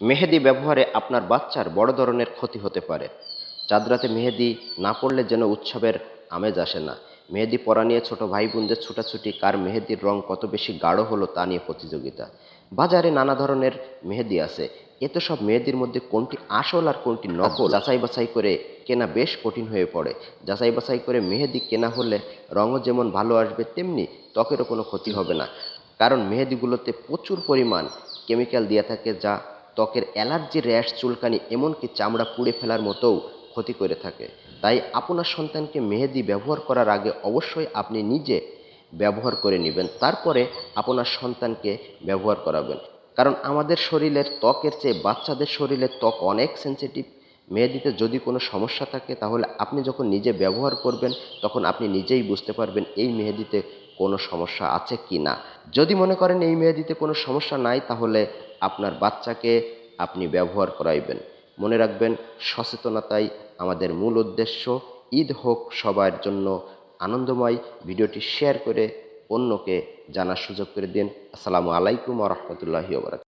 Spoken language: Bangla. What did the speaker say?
মেহেদি ব্যবহারে আপনার বাচ্চার বড় ধরনের ক্ষতি হতে পারে। চাঁদরাতে মেহেদি না পড়লে যেন উৎসবের আমেজ আসে না। মেহেদি পরা নিয়ে ছোট ভাই বোনদের ছুটাছুটি, কার মেহেদির রং কত বেশি গাঢ় হলো তা নিয়ে প্রতিযোগিতা। বাজারে নানা ধরনের মেহেদি আছে। এত সব মেহেদির মধ্যে কোনটি আসল আর কোনটি নকল যাচাই বাছাই করে কেনা বেশ কঠিন হয়ে পড়ে। যাচাই বাছাই করে মেহেদি কেনা হলে রঙও যেমন ভালো আসবে, তেমনি ত্বকেরও কোনো ক্ষতি হবে না। কারণ মেহেদিগুলোতে প্রচুর পরিমাণ কেমিক্যাল দেওয়া থাকে যা ত্বকের অ্যালার্জি র্যাশ চুলকানি এমনকি চামড়া পুড়ে ফেলার মতোও ক্ষতি করে থাকে। তাই আপনার সন্তানকে মেহেদি ব্যবহার করার আগে অবশ্যই আপনি নিজে ব্যবহার করে নেবেন। তারপরে আপনার সন্তানকে ব্যবহার করাবেন। কারণ আমাদের শরীরের ত্বকের চেয়ে বাচ্চাদের শরীরের ত্বক অনেক সেন্সিটিভ মেহেদিতে যদি কোনো সমস্যা থাকে, তাহলে আপনি যখন নিজে ব্যবহার করবেন, তখন আপনি নিজেই বুঝতে পারবেন এই মেহেদিতে কোনো সমস্যা আছে কি না যদি মনে করেন এই মেহেদিতে কোনো সমস্যা নাই, তাহলে আপনার বাচ্চাকে আপনি ব্যবহার করাইবেন। মনে রাখবেন, সচেতনতাই আমাদের মূল উদ্দেশ্য। ঈদ হোক সবার জন্য আনন্দময়। ভিডিওটি শেয়ার করে অন্যকে জানার সুযোগ করে দিন। আসসালামু আলাইকুম রহমতুল্লাহি ওবরাক